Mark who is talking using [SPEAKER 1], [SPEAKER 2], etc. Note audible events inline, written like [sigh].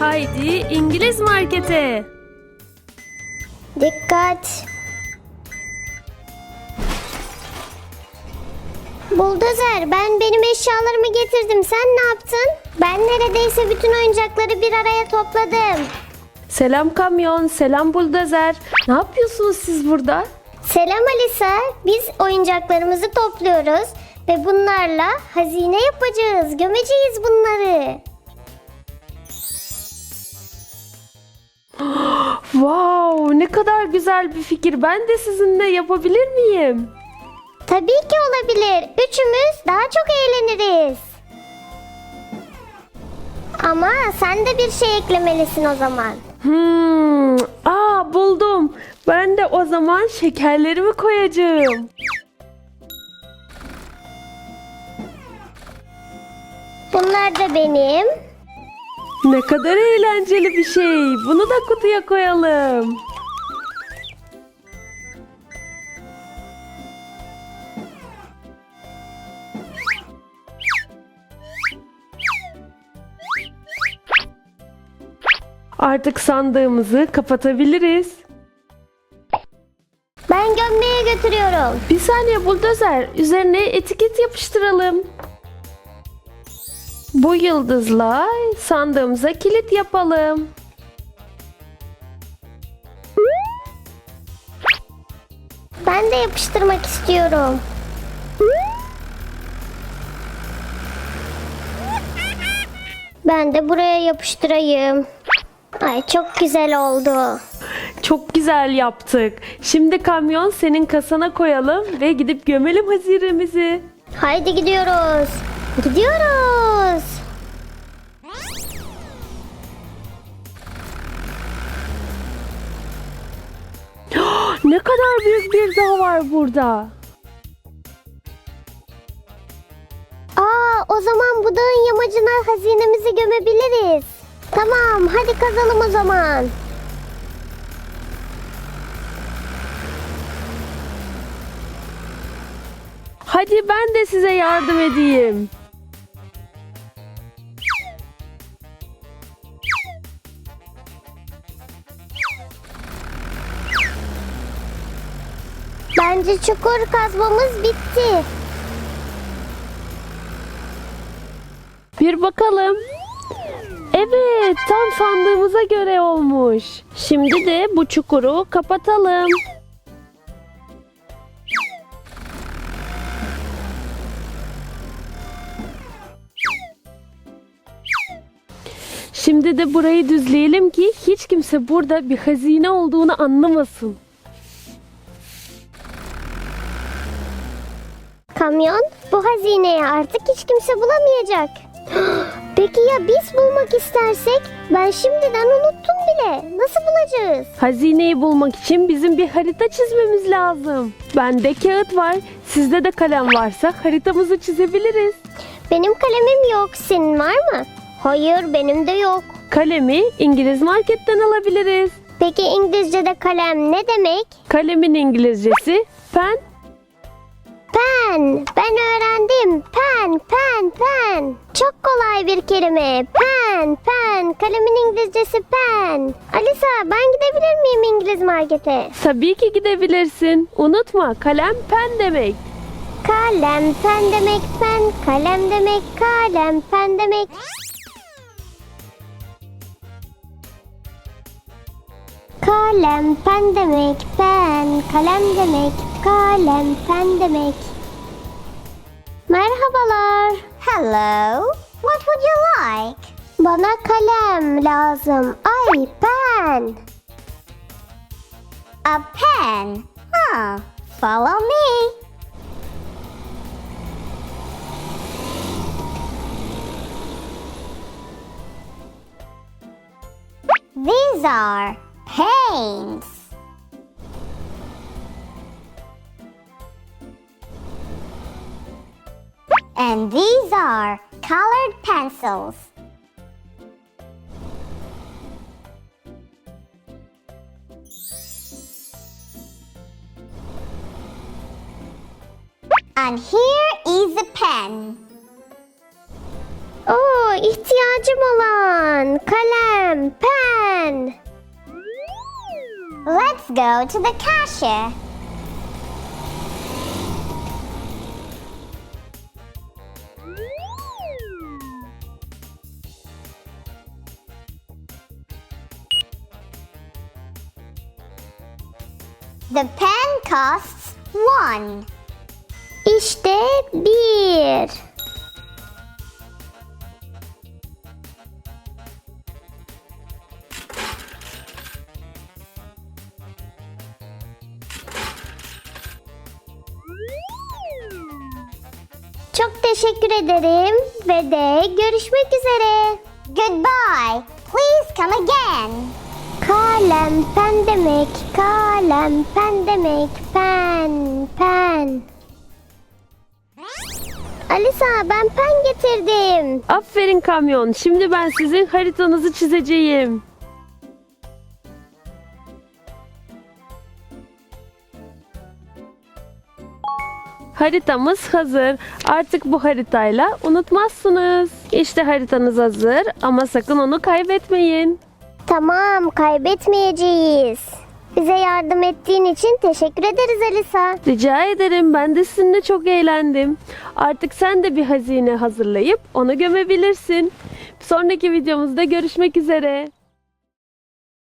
[SPEAKER 1] Haydi İngiliz markete.
[SPEAKER 2] Dikkat. Buldozer ben benim eşyalarımı getirdim. Sen ne yaptın? Ben neredeyse bütün oyuncakları bir araya topladım.
[SPEAKER 1] Selam kamyon, selam buldozer. Ne yapıyorsunuz siz burada?
[SPEAKER 2] Selam Alisa. Biz oyuncaklarımızı topluyoruz ve bunlarla hazine yapacağız. Gömeceğiz bunları.
[SPEAKER 1] Wow, ne kadar güzel bir fikir. Ben de sizinle yapabilir miyim?
[SPEAKER 2] Tabii ki olabilir. Üçümüz daha çok eğleniriz. Ama sen de bir şey eklemelisin o zaman.
[SPEAKER 1] Hmm, aa buldum. Ben de o zaman şekerlerimi koyacağım.
[SPEAKER 2] Bunlar da benim.
[SPEAKER 1] Ne kadar eğlenceli bir şey. Bunu da kutuya koyalım. Artık sandığımızı kapatabiliriz.
[SPEAKER 2] Ben gömmeye götürüyorum.
[SPEAKER 1] Bir saniye buldozer. Üzerine etiket yapıştıralım. Bu yıldızla sandığımıza kilit yapalım.
[SPEAKER 2] Ben de yapıştırmak istiyorum. Ben de buraya yapıştırayım. Ay çok güzel oldu.
[SPEAKER 1] Çok güzel yaptık. Şimdi kamyon senin kasana koyalım ve gidip gömelim hazinemizi.
[SPEAKER 2] Haydi gidiyoruz. Gidiyoruz. [gasps]
[SPEAKER 1] Ne kadar büyük bir dağ var burada.
[SPEAKER 2] Aa, o zaman bu dağın yamacına hazinemizi gömebiliriz. Tamam, hadi kazalım o zaman.
[SPEAKER 1] Hadi ben de size yardım edeyim.
[SPEAKER 2] Bence çukur kazmamız bitti.
[SPEAKER 1] Bir bakalım. Evet, tam sandığımıza göre olmuş. Şimdi de bu çukuru kapatalım. Şimdi de burayı düzleyelim ki hiç kimse burada bir hazine olduğunu anlamasın.
[SPEAKER 2] Kamyon bu hazineyi artık hiç kimse bulamayacak. [gasps] Peki ya biz bulmak istersek? Ben şimdiden unuttum bile. Nasıl bulacağız?
[SPEAKER 1] Hazineyi bulmak için bizim bir harita çizmemiz lazım. Bende kağıt var, sizde de kalem varsa haritamızı çizebiliriz.
[SPEAKER 2] Benim kalemim yok. Senin var mı? Hayır, benim de yok.
[SPEAKER 1] Kalemi İngiliz marketten alabiliriz.
[SPEAKER 2] Peki İngilizce'de kalem ne demek?
[SPEAKER 1] Kalemin İngilizcesi pen.
[SPEAKER 2] Pen. Ben öğrendim. Pen, pen, pen. Çok kolay bir kelime. Pen, pen. Kalemin İngilizcesi pen. Alisa, ben gidebilir miyim İngiliz markete?
[SPEAKER 1] Tabii ki gidebilirsin. Unutma kalem pen demek.
[SPEAKER 2] Kalem, pen demek pen. Kalem demek kalem, pen demek. Kalem, pen demek pen. Kalem demek kalem, pen demek. Merhabalar. Hello. What would you like? Bana kalem lazım. Ay, pen. A pen. Huh. Follow me. These are paints. And these are colored pencils. And here is a pen. Oo, ihtiyacım olan kalem, pen. Let's go to the cashier. The pen costs one. İşte bir. Çok teşekkür ederim ve de görüşmek üzere. Goodbye. Please come again. Kalem pen demek, kalem pen demek, pen pen. Alisa ben pen getirdim.
[SPEAKER 1] Aferin kamyon. Şimdi ben sizin haritanızı çizeceğim. Haritamız hazır. Artık bu haritayla unutmazsınız. İşte haritanız hazır ama sakın onu kaybetmeyin.
[SPEAKER 2] Tamam kaybetmeyeceğiz. Bize yardım ettiğin için teşekkür ederiz Alisa.
[SPEAKER 1] Rica ederim. Ben de sizinle çok eğlendim. Artık sen de bir hazine hazırlayıp onu gömebilirsin. Sonraki videomuzda görüşmek üzere.